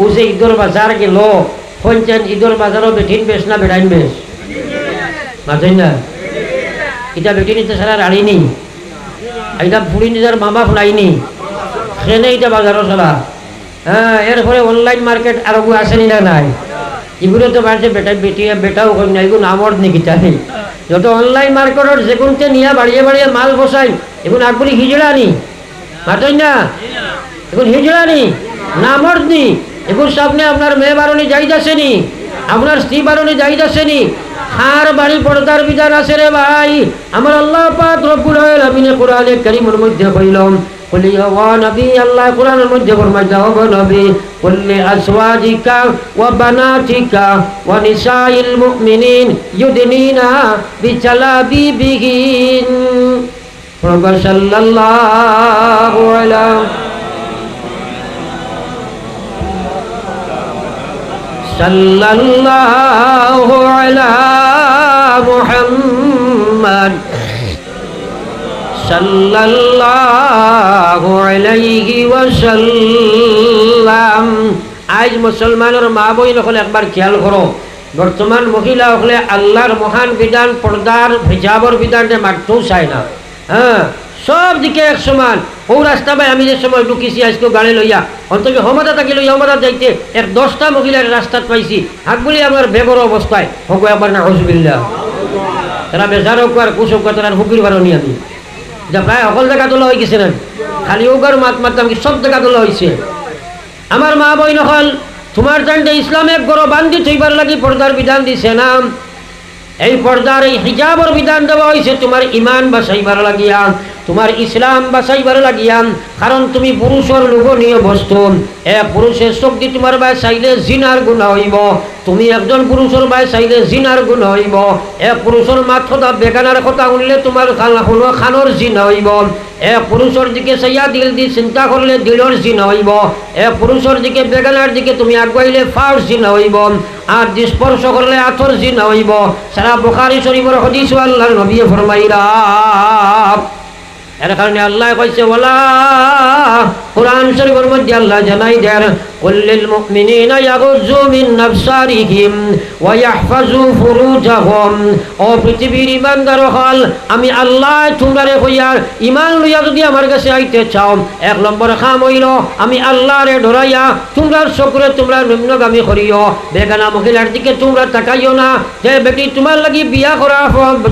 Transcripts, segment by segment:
ও যে ঈদর বাজার গেল পঞ্চান ঈদর বাজারও বেঠিন বেশ না বেড়াইন বেশ? মাঝেন না? এটা বেটি নিতে সারা রাড়িনি এটা ফুড়ি নিজের মামা ফুলাইনি। সেনে এটা বাজারও চলা। হ্যাঁ এরপরে অনলাইন মার্কেট আরও আসেনি না নাই? এগুলো তো বাড়ছে বেটা, বেটি, বেটাও কই না এগুলো নামর নাকি তাই যত অনলাইন মার্কেটের যেগুনতে নিয়ে বাড়িয়ে বাড়িয়ে মাল বসাই এগুলো আগবলি হিজড়ানি মাতই না? এখন হিজড়ানি নামর নি এগুলো সামনে আপনার মেয়ে বারণী যাইতাছেনি আপনার স্ত্রী বারণী যাইতাছেনি হার বাড়ি পর্দার বিধান আছে রে ভাই আমার আল্লাহ পাক রব্বুল আলামিন কোরআনে কারীমের মধ্যে কইলাম قل يا نبي الله قرآن المجد فرمجد نبي قل لأزواجك وبناتك ونساء المؤمنين يدنين بجلابيبهن صلى الله عليه সাল্লাল্লাহু আলা মুহাম্মদ সাল্লাল্লাহু আলাইহি ওয়াসাল্লাম। আজ মুসলমানের মা বই সকলে একবার খেয়াল করো। বর্তমান মহিলা সকলে আল্লাহর মহান বিধান, পর্দার, হিজাবর বিধান মাত্র চায় না। হ্যাঁ সব দিকে এক সমান। ও রাস্তা ভাই, আমি যে সময় ঢুকিছি আজকে গাড়ি লইয়া, অন্তত হমদা থাকি লইয়া হমদা যাইতে এক দশটা মহিলার রাস্তাত পাইছি। হাত বলি আমার বেগর অবস্থায়, হোক একবার না হসবিল্লা তারা বেজার হোক আর কুশ হোক তারা হুকির বারণি আমি। যা প্রায় সকল জায়গা তোলা হয়ে গেছে না। খালি ওগার মাত মারতাম কি সব জায়গা তোলা হয়েছে আমার মা বই নহল তোমার জানতে ইসলামে গরো বান্ধি থইবার লাগি পর্দার বিধান দিছে না এই পর্দার এই হিজাবর বিধান দেওয়া হয়েছে তোমার ইমান বাসাইবার লাগিয়া। তোমার ইসলাম বাসাইবার লাগিয়া কারণ তুমি পুরুষের লোভনীয় বস্তু। এ পুরুষের শক্তি তোমার বাই চাইলে জিনার গুণ হইব। তুমি একজন পুরুষের বাই চাইলে জিনার গুণ হইব। এ পুরুষের মাথা বেগানার কথা শুনলে তোমার কোনো খানোর জিন হইব। এ পুরুষের দিকে চাইয়া দিল দি চিন্তা করলে দিলর জিন হইব। এ পুরুষের দিকে বেগানার দিকে তুমি আগুয়াইলে ফাউর জিন হইব। আর স্পর্শ করলে আথর জিন হইব। সারা বোখারি শরীফর হদিস আল্লাহর নবী ফরমাইরা এর কারণে আল্লাহ কইছে ওলা কোরআন শরীফের মধ্যে আল্লাহ জানাই দেন কুল্লিল মুমিনিনা ইয়াগুযু মিন নাফসারিহিম ওয়া ইয়াহফাজু ফুরুজাহুম। ও পৃথিবীর ইমানদার হল, আমি আল্লাহ তোমরারে কইয়ার ইমান লইয়া যদি আমার কাছে আইতে চাও, এক নম্বর খাম হইল, আমি আল্লাহরে ডরাইয়া তোমরার চকুরে তোমরা নিম্নগামী করিও। বেগানা মহিলার দিকে তোমরা তাকাইও না, যে বেটি তোমার লাগি বিয়া করা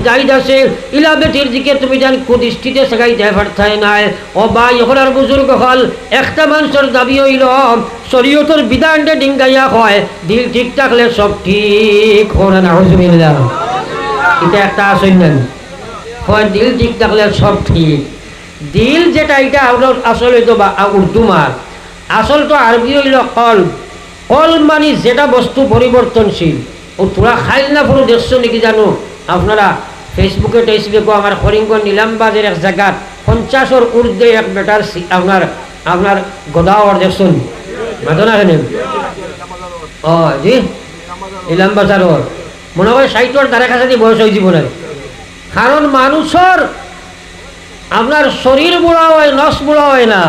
যাই আছে, ইলা বেটির দিকে তুমি জান কুদৃষ্টিতে সেগাই যায় নাই। ও বা ইহলার বুজুর্গ হল একটা মানুষের দাবি হইল, শরীয়তর বিধানটা ডিঙ্গাইয়া হয়, দিল ঠিক থাকলে সব ঠিক হরে না হজবিল্লা এটা একটা আসল হয় দিল ঠিক থাকলে সব ঠিক। দিল যেটা, এটা আসল হইতো বা উর্দু মার আসল তো আরবি হইল কল। কল মানে যেটা বস্তু পরিবর্তনশীল। ও তোরা খাইল না পুরো দেখছ নাকি জানো? আপনারা ফেসবুকে, টেসবুকে আমার হরিঙ্গন নিলামবাজের এক জায়গাত পঞ্চাশর ঊর্ধ্বে এক বেটার আপনার আপনার গোদাওয়ার দেখছেন? মাদনা হেনে ও, জি? ইলাম বাজারর মনে হয় সাইটর দ্বারা কাছাকাছি বয়স হয়ে জীবনের। কারণ মানুষের আপনার শরীর বুড়া হয়, নস বুড়া হয় না।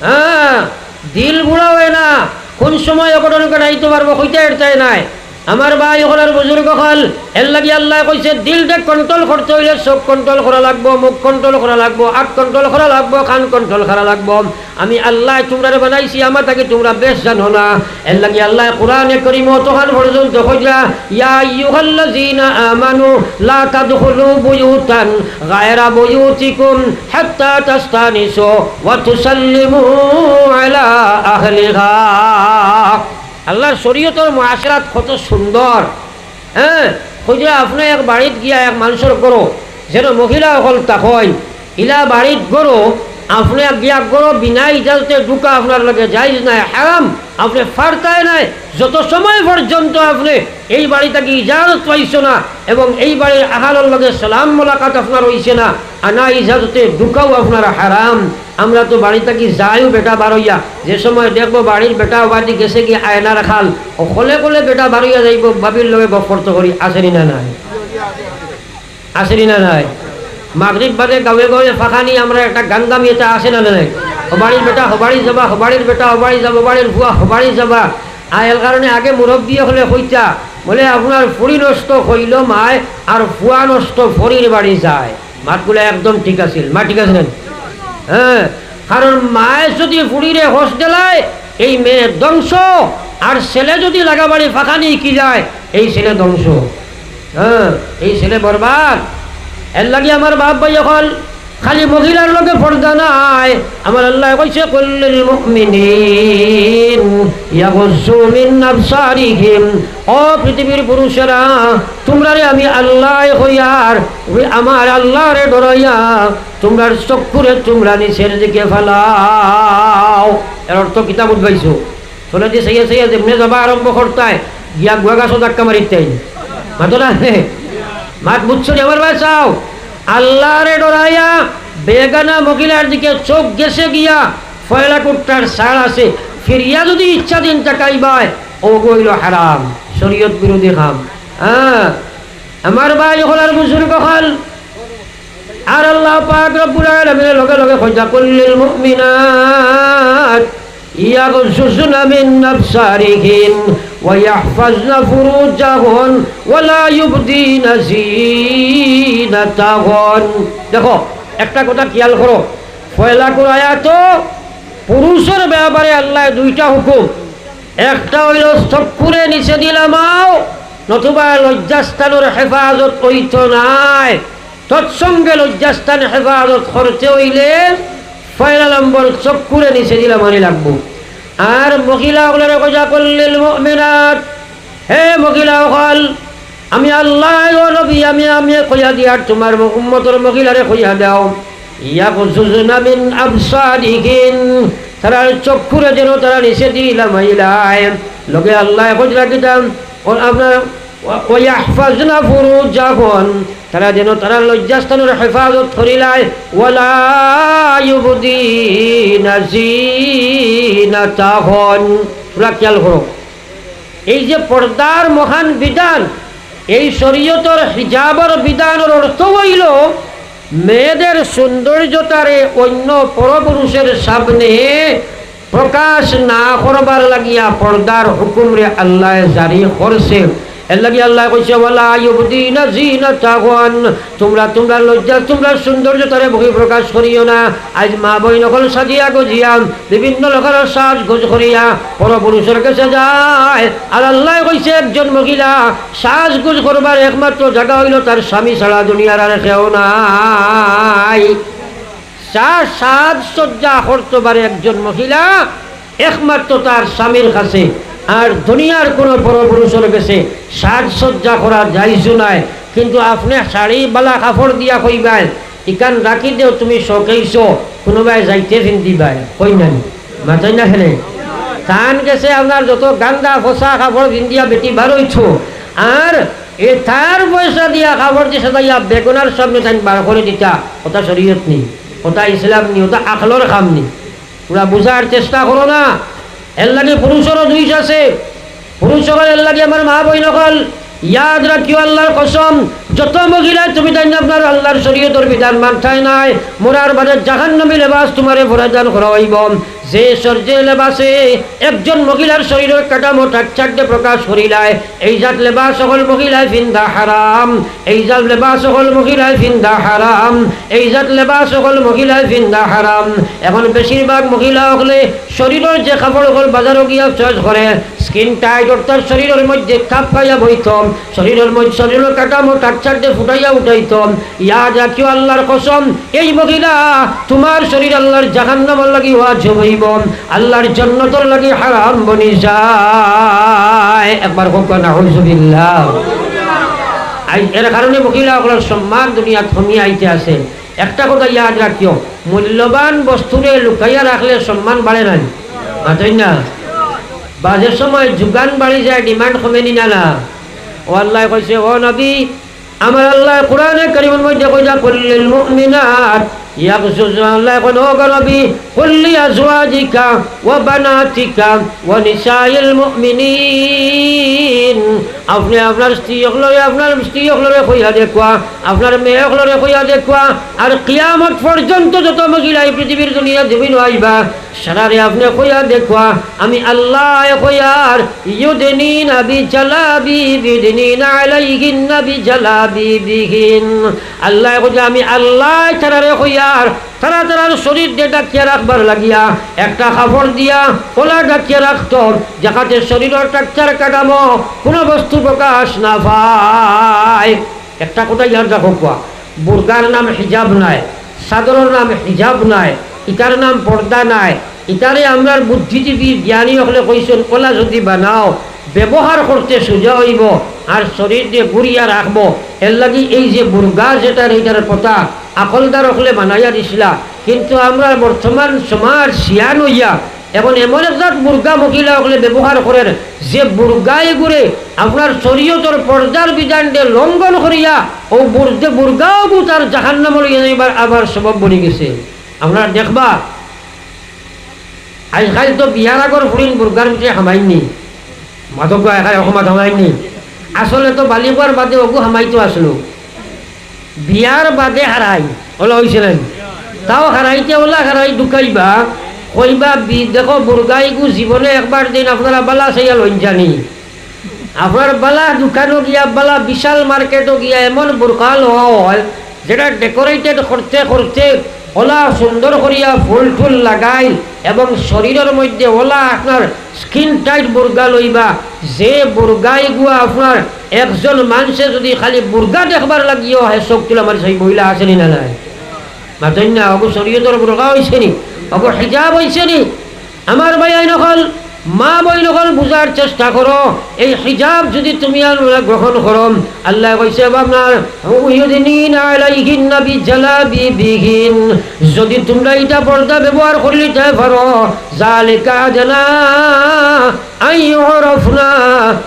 হ্যাঁ দিল বুড়া হয় না। কোন সময় অঘটন ঘটাইতে পারব হইতে এরতাই নাই। আমার ভাই ওখানের বুজুর্গ হল এর লাগি আল্লাহ কইছে দিলটা কন্ট্রোল করতে হইলে চোখ কন্ট্রোল করা লাগবো, মুখ কন্ট্রোল করা লাগবো আখ কন্ট্রোল করা লাগবো, কান কন্ট্রোল করা লাগবো। আমি আল্লাহ তোমরা বানাইছি, আমার তাকে তোমরা বেশ জানো না। এর লাগি আল্লাহ কোরআনে করিম তখন পর্যন্ত কইলা, ইয়া আইয়ুহাল্লাযীনা আমানু, লা তাদখুলু বুয়ুতান গায়রা বুয়ুতিকুম হাত্তা তাস্তানিসু ওয়া তুসাল্লিমু আলা আহলিহা। আল্লাহর শরীয়তর মাসরাত কত সুন্দর হ্যাঁ? খুঁজে আপনি এক বাড়িত গিয়া এক মানুষের গরো, যেন মহিলা হল তাকই ইলা বাড়িত গরো আপনি গিয়া গরো বিনা ইজাজতে ঢুকা আপনার লগে যাইজ নাই, হারাম। আপনি ফারতায় নাই। যত সময় পর্যন্ত আপনি এই বাড়ি থেকে ইজাজত পাইছ না এবং এই বাড়ির আহারের লগে সালাম মোলাকাত আপনার হইছে না আনা ইজাজতে ঢুকাও আপনার হারাম। আমরা তো বাড়ি থাকি যাইও বেটা বারইয়া। যে সময় দেখব বাড়ির বেটা বাড়ি গেছে কি আয়না রাখাল অকলে কলে বেটা বারইয়া যাইব বাবির লগে গফরত করি, আসেনি না নাই? আসেনি না নাই? মাগরিব বাদে গাঁৱে গাঁৱে ফাঁকানি আমরা একটা গান গামি এটা আসে না নাই হবাড়ির বেটা হবাড়ি যাবা হবাড়ির বেটা হবাড়ি যাবা হবাড়ির ফুয়া হবাড়ি যাবা আয়ের কারণে আগে মুরব্বী হলে কইতা বলে আপনার ফুড়ি নষ্ট হইল মায়, আর ফুয়া নষ্ট ফরির বাড়ি যায়। মাতগুলো একদম ঠিক আছিল। মা, ঠিক আছে হ্যাঁ। কারণ মায়ে যদি ফুড়িরে হোস দেলায় এই মেয়ে ধ্বংস। আর ছেলে যদি লাগাবাড়ি ফাঁকানি কি যায়, এই ছেলে ধ্বংস। হ্যাঁ এই ছেলে বরবাদ। এর লাগে আমার বাপ ভাই এখন খালি মহিলার লোকে পর্দা নাই। আমার আল্লাহ কইছে কুল্লিল মুমিনিন ইয়াগুজ্জু মিন আবসারিহিম। ও পৃথিবীর পুরুষেরা তোমরা রে আমি আল্লাহ হইয়ার আমার আল্লাহরে ডরাইয়া তোমরা চক্ষুরে তোমরা নিচের দিকে ফেলাও। এর অর্থ কিতাব উদ্ভাইছো চলে যে সেই সেই যেমনে যাবা আরম্ভ করতায়, গিয়া গুয়া গাছও ধাক্কা মারিতেন মাতো না মাত বুঝছ আমার বাসাও আল্লাহরে ডরাইয়া বেগানা মহিলার দিকে চোখ গেছে গিয়া ফয়লা কুট্টার সার আছে। ফিরিয়া যদি ইচ্ছা দিন তাকাইবায় ও গইল হারাম, শরীয়ত বিরোধী খাম হ্যাঁ আমার ভাই হলার বুজুর্গ হল, আর আল্লাহ পাক রব্বুল আলামিনের লগে লগে কইতা কুল্লিল মুমিনাত। يغششن من أبصارهن ويحفظن فروجهن ولا يبدين زينتهن দেখো একটা কথা খেয়াল করো ফয়লা করায়া তো পুরুষের ব্যাপারে আল্লাহ দুইটা হুকুম একটা হইল চক্ষুরে নিচে দিলামাও নতুবা লজ্জাস্থানের হেফাজত হইত নাই তৎসঙ্গে লজ্জাস্থান হেফাজত করতে হইলে পয়লা নম্বর চক্ষুরে নিচে দিলাম আনি লাগবো আর মহিলা ওগুলোর কথা করলেন মিনাত হে মহিলা হল আমি আল্লাহ নবী, আমি আমি কইয়া দিয়ার তোমার উম্মতর মহিলারে কইয়া দাও। ইয়া কুসুজনা মিন আবসারিহিন, তারা চক্ষুরে যেন তারা নিচে দিলাম আইলায় লগে আল্লাহ কিতাম ও আপনার ওয়াহফাজনা ফুরুজাহুন তারা যেন তারা লজ্জাস্থানের হেফাজত করিলায় খেয়াল করো, এই যে পর্দার মহান বিধান, এই শরীয়তর হিজাবর বিধানের অর্থ হইল, মেয়েদের সৌন্দর্যতারে অন্য পরপুরুষের সামনে প্রকাশ না করবার লাগিয়া পর্দার হুকুমরে আল্লাহ জারি করছে এর লাগি আল্লাহ কইছে, ওয়ালা ইউবদিনা জিনাতাহুন তোমরা তোমরা লজ্জা, তোমরা সৌন্দর্য তারে বহি প্রকাশ করিও না। আজ মা বই নকল সাজিয়া গজিয়া, বিভিন্ন লোকের সাজ গোজ করিয়া, পরপুরুষের কাছে যায়। আর আল্লাহ কইছে, একজন মহিলা সাজ গোজ করবার একমাত্র জায়গা হইল তার স্বামী ছাড়া দুনিয়ার আর কেউ নাই। চার সাজ, সজ্জা করতে পারে একজন মহিলা, একমাত্র তার স্বামীর কাছে। আর দুনিয়ার কোনো পরপুরুষের কাছে সাজসজ্জা করা যাইছো নাই। কিন্তু আপনি শাড়ি, বালা, কাপড় দিয়া কইবাই ইকান রাখি দেও তুমি শোকেইছ, কোনোবাই যাইতে ফিন্দিবাই কই নাই? মাথায় না খেলে তান গেছে আপনার যত গান্দা, ফসা, কাপড় পিন্দিয়া বেটি বার আর এ তার পয়সা দিয়া কাপড় দিয়ে সাজাইয়া বেগুনার সামনে তাই বার করে দিতা। ওটা শরীয়ত নেই ওটা ইসলাম নি, ওটা আখলোর কাম নি। ওরা বুঝার চেষ্টা করো না। এর লাগে পুরুষরও দুইশ আছে। পুরুষ সকল এর লাগে আমার মা বই নকল ইয়াদ রাখিও আল্লাহর কসম। যত মহিলা, তুমি তাই আপনার আল্লাহর শরীয়তর বিধান মাথায় নাই। মোরার বাজার জাহান নবী লেবাস তোমারে ভরাজান করাইব। যে সর্যে লেবাসে একজন মহিলার শরীরের কাঠামো টাকচাটে প্রকাশ করিলায়, এই জাত লেবাস সকল মহিলায় ফিন্দা হারাম, এই জাত লেবাস সকল মহিলায় ফিন্দা হারাম, এই জাত লেবাস সকল মহিলায় ফিন্দা হারাম। এখন বেশিরভাগ মহিলা হলে শরীরের যে কাপড় হল বাজারও গিয়া চয়েস করে, স্কিন টাইট অর্থাৎ শরীরের মধ্যে খাপ খাইয়া বইতম, শরীরের মধ্যে শরীরের কাঠামো টাকচাটে ফুটাইয়া উঠাইতম। ইয়াদ রাখিও আল্লাহর কসম, এই মহিলা তোমার শরীর আল্লাহর জাহান্নামর লাগি হওয়া জমইব আল্লাহর জন্নতর লাগি হারাম বনি যায়। একবার হোক না হইজুবিল্লাহ এর কারণে মহিলাগুলোর সম্মান দুনিয়া থমিয়ে আইতে আছে। একটা কথা ইয়াদ রাখিও, মূল্যবান বস্তুরে লুকাইয়া রাখলে সম্মান বাড়ে নাই। মাতই না? বাজের সময় যোগান বাড়ি যায়, ডিমান্ড কমেনি না না ও আল্লাহ কইছে, ও নবী, আমার আল্লাহ কোরআনে করিমের মধ্যে কইয়া কুল্লিল মুমিনাত আল্লাহ কোন ও নবী কুল্লি আজওয়াজিকা ওয়া বানাতিকা ওয়া নিসাইল মুমিনিন। আপনি আপনার স্ত্রী অকলরে আপনার স্ত্রী অকলরে কইয়া দেখুয়া, আপনার মেয়ে অকলরে কইয়া দেখুয়া, আর কিয়ামত পর্যন্ত যত মহিলা এই পৃথিবীর দুনিয়া জমিন আইবা, সারারে আপনি কইয়া দেখুয়া, আমি আল্লাহ কইয়ার ইউদিনিন আবি জালাবি বিদিনিন আলাইহিন নাবি জালাবি বিহিন। আল্লাহ কইয়া আমি আল্লাহ সারারে কইয়ার তারা ডাকিয়ে রাখবার লাগিয়া, একটা কাপড় দিয়া ডাকিয়ে রাখত শরীরের টাকচার কাটামো কোনো বস্তু প্রকাশ না পায়। একটা দেখো কোয়া, বুর্গার নাম হিজাব নাই, সাদরের নাম হিজাব নাই, ইটার নাম পর্দা নাই। ইটারে আমরা বুদ্ধিজীবী, জ্ঞানী হলে কইছেন ওলা যদি বানাও, ব্যবহার করতে সোজা হইব, আর শরীর দিয়ে ঘুরিয়া রাখব। এর লাগি এই যে বুর্গা যেটার, এইটার কথা আকলদার হলে বানাইয়া দিছিলা। কিন্তু আমরা বর্তমান সমাজ শিয়ান হইয়া এখন এমন একটা বুর্গা মহিলা হলে ব্যবহার করেন, যে বুর্গায় ঘুরে আপনার শরীয়তর পর্দার বিধান দিয়ে লঙ্ঘন করিয়া ও বুর্দে বুর্গাও তার জাহান্নাম লইয়া যাইবার আবার সবব বনি গেছে। আপনার দেখবা আজকাল তো বিয়ার আগর ফুরিন বুর্গার ভিতরে হামাইনি। মাদক একাই অসমত হামাইনি। আসলে তো বালিপুয়ার বাদে ওগু হামাইতো আসলো। বিয়ার বাদে হারাই হলো হয়েছিলেন তাও হারাইতে ওলা হারাই ঢুকাইবা কইবা বি দেখো গু জীবনে একবার দিন আপনারা বালা সেয়াল লইন জানি আপনার বালা দোকানও গিয়া, বালা বিশাল মার্কেটও গিয়া, এমন বুরকা লওয়া হয় যেটা ডেকোরেটেড করতে করতে ওলা সুন্দর করিয়া ফুল টুল লাগাই এবং শরীরের মধ্যে ওলা আপনার স্কিন টাইট বুর্গা লইবা। যে বুর্গাই গুয়া আপনার একজন মানুষে যদি খালি বুর্গা দেখবার লাগিও হয় চোখ তুলে আমার সেই মহিলা আসেনি না নাই? মাতন না অগু শরীয়তর বুর্গা হয়েছে নি? অগু হিজাব হয়েছে নি? আমার ভাই নকল মা বই নকল বুঝার চেষ্টা করো এই হিজাব যদি তুমি আর গ্রহণ করো আল্লাহ কইছে আপনার যদি তোমরা এটা পর্দা ব্যবহার করলিতে পারো জালিকা জানা আই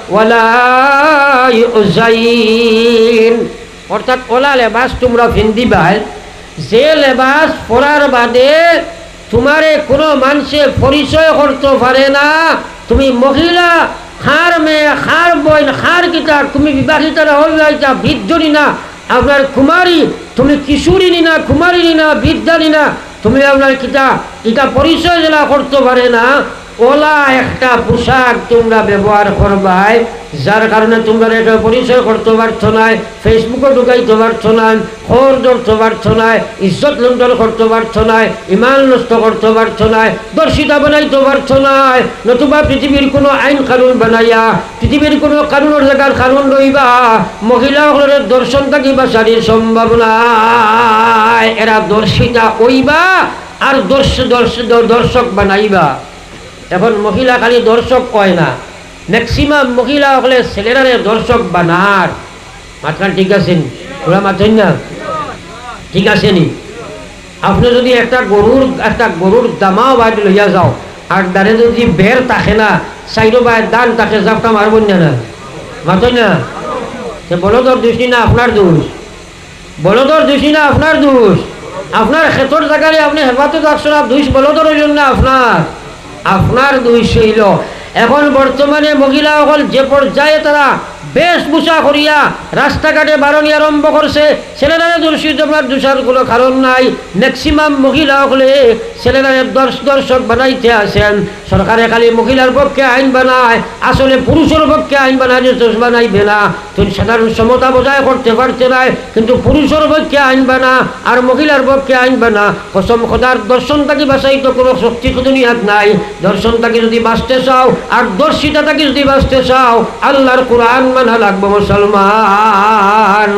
ওয়ালা ইউজাইন। অর্থাৎ ওলা লেবাস তোমরা ফিন্দিবাই যে লেবাস পরার বাদে তোমারে কোনো মানুষে পরিচয় করতে পারে না। তুমি মহিলা, খার মেয়ে, খার বইন খার কিতা তুমি বিবাহিতা যাইতা বৃদ্ধনি না। আপনার কুমারী, তুমি কিশোরী না কুমারী না বিদ্যানী না। তুমি আপনার কিতা, এটা পরিচয় জেলা করতে পারে না। ওলা একটা পোশাক তোমরা ব্যবহার করবাই, যার কারণে তোমরা এটা পরিচয় করতে পারছ না ফেসবুকে ঢুকাইতে পারছ না খবর ধরতে পারছ না, ইজ্জত লুণ্ঠন করতে পারছ না, ইমান নষ্ট করতে পারছ না, দর্শিতা বানাইতে পারছ না, নতুবা পৃথিবীর কোনো আইন কানুন বানাইয়া, পৃথিবীর কোনো কানুনের জায়গার কানুন রইবা মহিলাসকলের দর্শন থাকি বাঁচারির সম্ভাবনা, এরা দর্শিতা ওইবা আর দর্শ দর্শ দর্শক বানাইবা। এখন মহিলা খালি দর্শক কয় না। ম্যাক্সিমাম মহিলা হলে ছেলেরারে দর্শক বানার মাঝখান ঠিক আছেন? ওরা মাথেন না? ঠিক আছে নি আপনি যদি একটা গরুর একটা গরুর দামাও বাইরে লইয়া যাও, আর দাঁড়ে যদি বের থাকে না সাইডো বাই দান তাকে জাপটা মারবেন না মাথেন না? সে বলদর দোষী না আপনার দোষ। বলদর দোষী না আপনার দোষ। আপনার ক্ষেতর জায়গায় আপনি হেফাজত রাখছেন দোষ বলদর না আপনার। আপনার দুই শৈল এখন বর্তমানে মহিলাসকল যে পর্যায়ে তারা বেশভূষা করিয়া রাস্তাঘাটে বারণী আরম্ভ করছে। ছেলেরা আপনার দোষার কোনো কারণ নাই। ম্যাক্সিমাম মহিলাসকলে ছেলেরা দর্শ দর্শক বানাইতে আসেন। সরকারে খালি মহিলার পক্ষে আইন বানায়, আসলে পুরুষের পক্ষে আইন বানায় দোষ বানাইবে না। তুই সাধারণ সমতা বজায় করতে পারছে না, কিন্তু পুরুষের পক্ষে আইন বানা আর মহিলার পক্ষে আইন বানা। কসম খোদার, দর্শন তাকে বাঁচাই তো কোনো শক্তি দুনিয়াত নাই। দর্শন তাকে যদি বাঁচতে চাও, আর দর্শিতা তাকে যদি বাঁচতে চাও, আল্লাহর কোরআন মানা মুসলমান।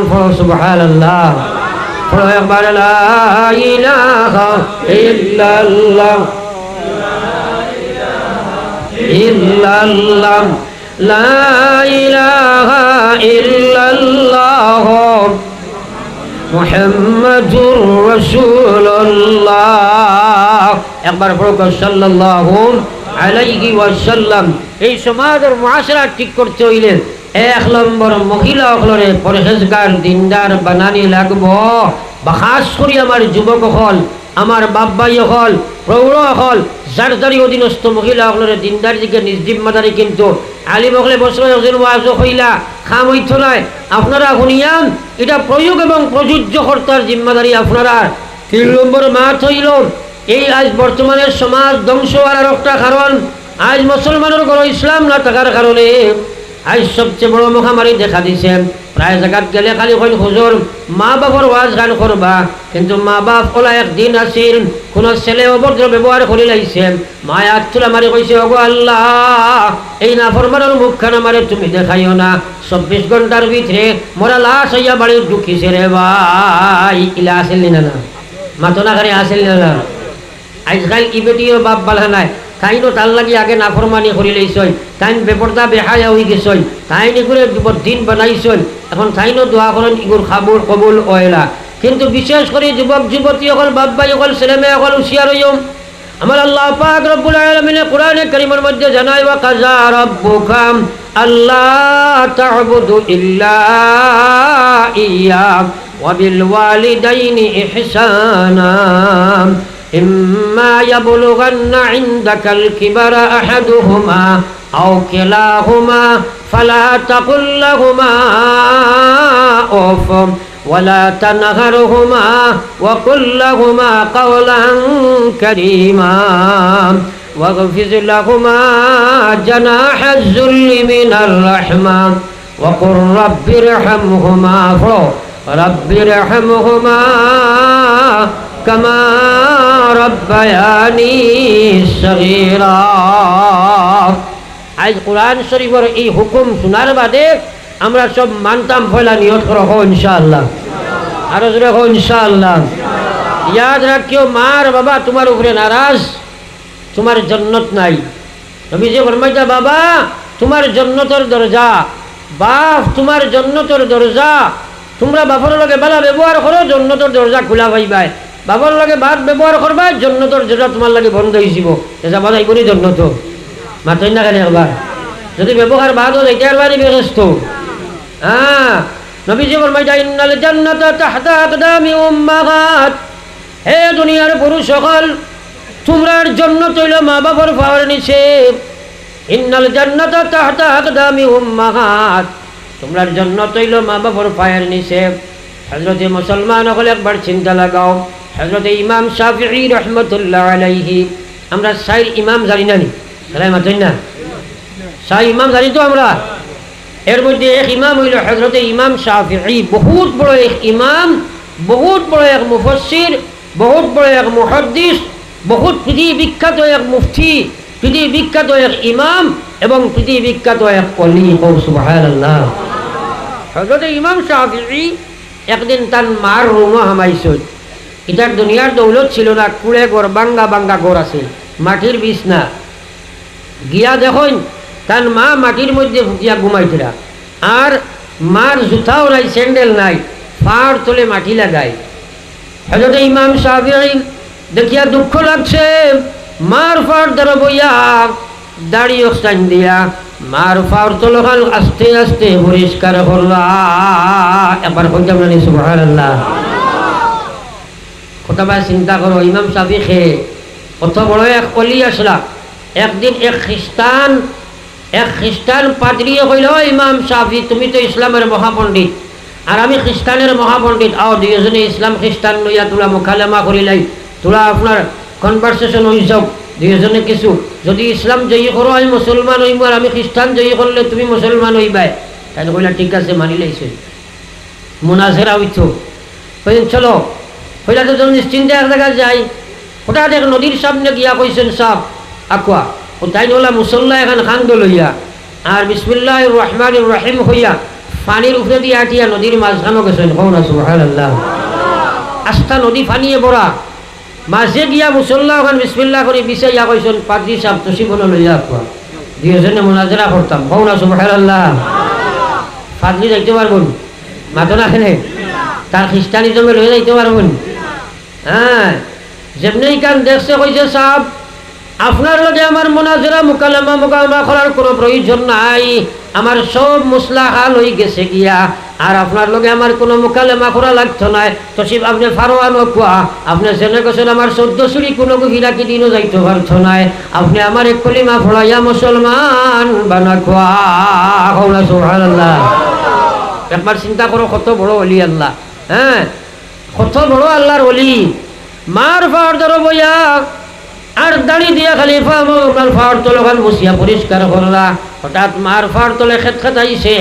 একবার আলাইহি ওয়াসাল্লাম। এই সমাজের মুআশরা ঠিক করতে হইলে এক নম্বর মহিলা অকলরে পরহেজগার, দিনদার, বানানি লাগব। বা খাস করি আমার যুবক হল, আমার বাব্বাই হল, প্রৌঢ় হল। জারদারি অধীনস্থ মহিলা সকলের দিনদার দিকে নিজ কিন্তু আলী মহলে বছর একজন ওয়াজ হইলা, খাম হইত নাই। আপনারা শুনিয়াম, এটা প্রয়োগ এবং প্রযোজ্য কর্তার জিম্মাদারি আপনারা। তিন নম্বর মাঠ হইল, এই আজ বর্তমানের সমাজ ধ্বংস হওয়ার একটা কারণ। আজ মুসলমানের ঘর ইসলাম না থাকার কারণে আজ সবচেয়ে বড় মহামারী দেখা দিছে প্রায় জায়গাত গেলে খালি কইন হুজুর, মা বাবার ওয়াজ গান করবা। কিন্তু মা বাপ ওলা একদিন আসিল, কোন ছেলে অভদ্র ব্যবহার করে লাইছে মায় তুলা মারি কইছে, ওগো আল্লাহ, এই না ফরমানের মুখখানা মারে তুমি দেখাইও না। চব্বিশ ঘণ্টার ভিতরে মোরা লাশ হইয়া বাড়ি ঢুকিছে রে ভাই। ইলা আসেল না না মাতনা করে আসেল না আজকাল ই বেটিও বাপ বালা নাই। তাইনো তার লাগি আগে নাফরমানি করি লইছই তাইন বেপরদা বেহায়া হয়ে গেছই। তাইন এগুলো দিন বানাইছই। এখন তাইনো দোয়া করেন ইগুর খাবুর কবুল ওয়লা কিন্তু বিশেষ করে যুবক যুবতী অকল, বাপ ভাই অকল, ছেলে মেয়ে অকল হুশিয়ার হইম আমার আল্লাহ পাক রব্বুল আলামিন কোরআনে কারীমের মধ্যে জানায়, ওয়া কাজা রাব্বুকা আল্লাহ ইল্লা ইয়া, ওয়া বিল ওয়ালিদাইনি ইহসানা। إما يبلغن عندك الكبر أحدهما أو كلاهما فلا تقل لهما أوف ولا تنهرهما وقل لهما قولا كريما واغفر لهما جناح الذل من الرحمة وقل رب ارحمهما رب ارحمهما كما ربياني صغيرا আজ কোরআন শরীফের এই হুকুম শোনার বাদে আমরা সব মানতাম ফলা নিয়ত করো হো ইনশাআল্লাহ আরো জোরে হো ইনশাআল্লাহ ইয়াদ রাখিও মার বাবা তোমার উপরে নারাজ তোমার জন্নত নাই নবী যে ফরমাইতা বাবা তোমার জন্নতর দরজা বাপ তোমার জন্নতর দরজা তোমরা বাপর লগে বেলা ব্যবহার করো জন্নতর দরজা খোলা পাইবাই বাবার লাগে বাদ ব্যবহার করবা জন্নতর দরজা তোমার লাগে বন্ধ হয়ে যাব যাবা যাইবনি জন্নত মাতই না কেন একবার। যদি ব্যবহার বাদ হয় এটা একবারই ব্যস্ত। হ্যাঁ নবীজি ফরমাইতা ইন্নাল জান্নাতা তাহতা আকদামি উম্মাহাত। হে দুনিয়ার পুরুষ সকল, তোমরার জন্য তৈল মা বাবার পাওয়ার নিচে ইন্নাল জান্নাতা তাহতা আকদামি উম্মাহাত। তোমরার জন্য তৈল মা বাবার পায়ের নিচে হজরতে মুসলমান হলে একবার চিন্তা লাগাও। হজরতে ইমাম শাফি রহমতুল্লাহ আলাইহি, আমরা সাইর ইমাম জানি না নি? মাতেন না? সাই ইমাম জানি তো আমরা। এর মধ্যে এক ইমাম হইল হজরতে ইমাম শাফি বহুত বড় এক ইমাম, বহুত বড় এক মুফসির বহুত বড় এক মুহদ্দিস, বহুত পৃথিবী বিখ্যাত এক মুফতি পৃথিবী বিখ্যাত এক ইমাম এবং পৃথিবী বিখ্যাত এক কলি সুবহানাল্লাহ। হজরতে ইমাম শাফি একদিন তার মার রুমা হামাইছিল ইটার দুনিয়ার দৌলত ছিল না কুড়ে গড়, বাঙ্গা বাঙ্গা গড় আছে, মাটির বিছনা। গিয়া দেখুন তার মা মাটির মধ্যে ফুকিয়া ঘুমাইছিলা আর মার জুতাও নাই, স্যান্ডেল নাই পাড় তোলে মাটি লাগাই হজরত ইমাম সাহেব দেখিয়া দুঃখ লাগছে, মার ফাড় দ্বারা বইয়া দাড়ি অস্তান দিয়া, মার ফাড় তোলখান আস্তে আস্তে পরিষ্কার করলা। একবার কইতাম না সুবহান আল্লাহ কোথাবা চিন্তা করো, ইমাম সাহেব খেয়ে কত বড় এক অলি আসলা, একদিন এক খ্রিস্টান এক খ্রিস্টান পাদ্রিয়ে কইল "ও ইমাম সাফি, তুমি তো ইসলামের মহাপণ্ডিত, আর আমি খ্রিস্টানের মহাপণ্ডিত, আও দুইজনে ইসলাম খ্রিস্টান লইয়া তোলা মোকালেমা করিলাই, তোলা আপনার কনভারসেশন হয়ে যাও, দুইজনে কিছু, যদি ইসলাম জয়ী করো, আমি মুসলমান হইব, আর আমি খ্রিস্টান জয়ী করলে তুমি মুসলমান হইবাই তাই কইলা ঠিক আছে, মানি লাইছে। মুনাজেরা হইতো চলো কইলা তো তুমি নিশ্চিন্তে এক জায়গায় যাই। হঠাৎ এক নদীর সামনে গিয়া কইছেন সাপ আকুয়া ও তাই নোলা মুসল্লা এখন খান্দ লইয়া আর বিসমুল্লাহ রহমান রহিম হইয়া পানির উপরে দিয়ে আটিয়া নদীর মাঝখানো গেছেন। কৌ না সুহান আল্লাহ আস্থা নদী ফানিয়ে বড়া মাঝে গিয়া মুসল্লা ওখান বিসমিল্লা করে বিচাইয়া কইছেন, পাদ্রি সাপ তসি বলে লইয়া আকুয়া, দুইজনে মোনাজেরা করতাম। কৌ না সুহান আল্লাহ পাদ্রি যাইতে পারবন? মাতো খেনে তার খ্রিস্টানিজমে লয়ে যাইতে পারবন? হ্যাঁ যেমনি কান দেখছে কইছে সাপ, আপনার লগে আমার মোনাজেরা, মোকালামা মোকালামা করার কোনো প্রয়োজন নাই। আমার সব মুসলা হাল হয়ে গেছে গিয়া, আর আপনার লগে আমার কোনো মোকালেমা করা লাগতো না তো শিব, আপনি ফারোয়ানো কোয়া, আপনি জেনে গেছেন আমার চোদ্দ চুরি কোনো গভীরা কি দিনও যাইতে পারতো নাই। আপনি আমার এক কলিমা ফড়াইয়া মুসলমান বানা কোয়া কওনা সুবহানাল্লাহ। একবার চিন্তা করো কত বড় অলি আল্লাহ হ্যাঁ? কত বড় আল্লাহর অলি মার ফার ধরো বইয়া, আর দাড়ি দিয়া খালি ফার ফার তলে খান বসিয়া পরিষ্কার করলা। হঠাৎ মার ফার তলে খেত খেত আইছে,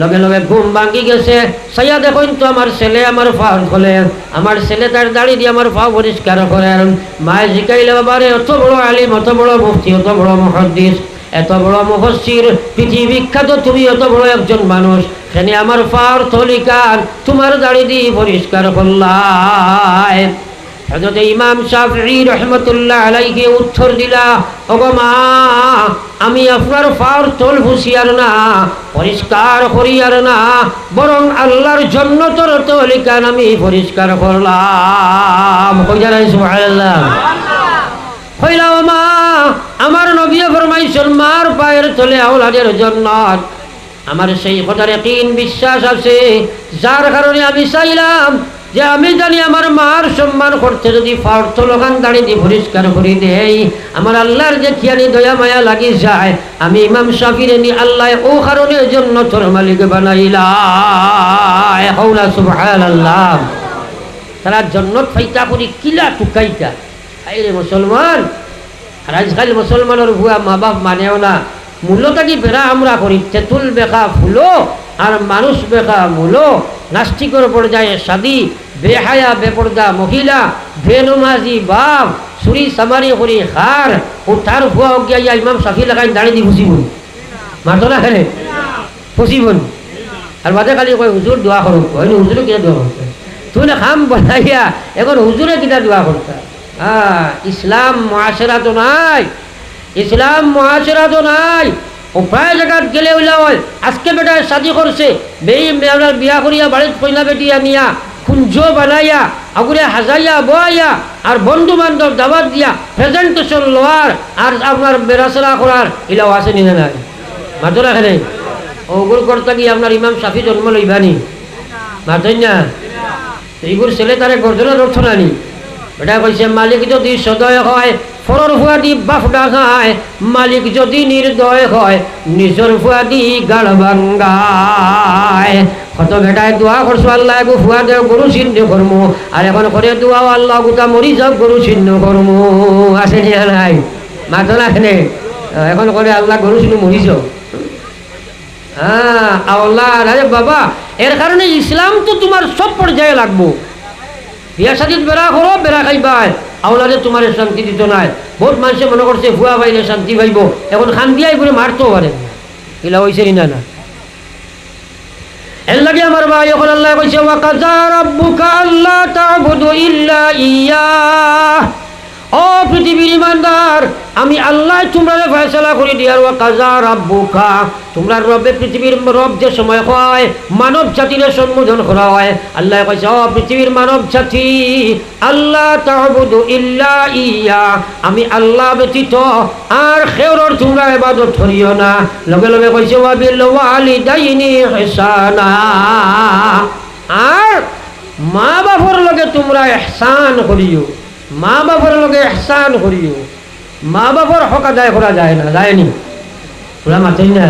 লগে লগে ঘুম ভাঙ্গি গেছে। সাইয়া দেখুন তো আমার ছেলে আমার ফার খোলে, আমার ছেলে তার দাড়ি দিয়ে আমার পা পরিষ্কার করেন মায়ে জিকাইলে বাবারে, অত বড় আলিম, অত বড় মুফতি, অত বড় মহাদ্দিস। এত বড় মুখস্থির পৃথিবী বিখ্যাত তুমি এত বড় একজন মানুষ। সেনে আমার ফার থলিকার তোমার দাড়ি দিয়ে পরিষ্কার করলাই হজরত ইমাম শাফি রহমতুল্লাহ আলাইকে উত্তর দিলা মা আমি আপনার ফার তোল ভুসিয়ার না পরিষ্কার করিয়ার না বরং আল্লাহর জন্য তোর তলিকান আমি পরিষ্কার করলাম। হইলাম মা আমার নবী ফরমাইছেন, মার পায়ের তলে আওলাদের জন্য আমার সেই কথার একদিন বিশ্বাস আছে, যার কারণে আমি চাইলাম যে আমি জানি আমার মার সম্মান করতে যদি ফার্থ লোকান দাঁড়িয়ে দিয়ে পরিষ্কার করে দেই, আমার আল্লাহর যে খিয়ানি দয়া মায়া লাগি যায়, আমি ইমাম শাফির নি আল্লাহ ও কারণের জন্য তোর মালিক বানাইলা হৌলা সুবহান আল্লাহ তারা জন্নত ফাইতা করি কিলা টুকাইতা মুসলমান আর আজকাল মুসলমানের ভুয়া মা বাপ মানেও না। মূল্যটা কি বেড়া আমরা করি, তেঁতুল বেকা ফুলো আর মানুষ বেকা মূলো। নাস্তিকর পর্যায়ে সাদি, বেহায়া, বেপর্দা মহিলা, বেনমাজি বাপ চুরি চামারি কৰি ও তার ভুয়া গিয়া ইমাম সাফি লাগাই দাঁড়িয়ে দি ফুসিবন মারতো না খেলে? ফুসিবন আর বাদে খালি কয়, হুজুর দোয়া করুক। হয়নি হুজুরে কিনা করতে তুই না খাম বনাইয়া এখন হুজুরে কিনা দোয়া হ্যাঁ ইসলাম মহাসেরা তো নাই। ইসলাম মহাসেরা তো নাই। ও প্রায় জায়গাত গেলে ওইলা হয়। আজকে বেটায় শাদি করছে। বেই আপনার বিয়া করিয়া বাড়িত কইলা বেটিয়া নিয়া কুঞ্জ বানাইয়া আগুরে হাজাইয়া বয়াইয়া আর বন্ধু বান্ধব দাবাত দিয়া প্রেজেন্টেশন লওয়ার আর আপনার বেড়াচলা করার ইলাও আছে নি নাই? মাত্র এখানে ওগুর কর্তা কি আপনার ইমাম সাফি জন্ম লইবানি? মাতই না? এইগুর ছেলে তারে গর্জনের অর্থ নানি এটা কইছে, মালিক যদি সদয় হয়, ফরর ফুয়া দি বাফ ডাঙায়, মালিক যদি নির্দয় হয়, নিজর ফুয়া দি গাড় ভাঙ্গায়। কত বেটায় দোয়া করছ আল্লাহ, গো ফুয়া দেও গরু চিহ্ন করমু। আর এখন করে দোয়া আল্লাহ, গোটা মরি যাও, গরু চিহ্ন করমু। আছে নিয়া নাই? মাতো না এখানে? এখন করে আল্লাহ গরু চিহ্ন মরি যাও হ্যাঁ আল্লাহ, আরে বাবা, এর কারণে ইসলাম তো তোমার সব পর্যায়ে লাগবো। বিয়া সাদিত বেড়া করো বেড়া খাইবাই। আওলাদে তোমার শান্তি দিত নাই। বহুত মানুষে মনে করছে, ভুয়া পাইলে শান্তি পাইব। এখন খান দিয়াই করে মারতো পারে। এলা হয়েছে না না। এর লাগে আমার ভাই, এখন আল্লাহ কইছে, ওয়া কাজা রাব্বুকা আল্লাহ তা'বুদু ইল্লা ইয়া। ও পৃথিবীর ইমানদার, আমি আল্লাহ তোমরা ফয়সলা করে দিয়ার ওয়া কাজা রাব্বুকা, তোমরা রবে পৃথিবীর রব যে সময় হয়, মানব জাতির সম্বোধন করা হয়। আল্লাহ কইছে, ও পৃথিবীর মানব জাতি আল্লাহ তা'বুদু ইল্লা ইয়া, আমি আল্লাহ ব্যতীত আর খেউরর তোমরা ইবাদত করিও না। লগে লগে কইছে ওয়া বিল ওয়ালিদাইনি ইহসানা। আর মা বাবার লগে তোমরা ইহসান করিও। মা বাবার লগে ইহসান করিও মা বাবার হক আদায় করা যায় না যায়নি তোরা মাতেই না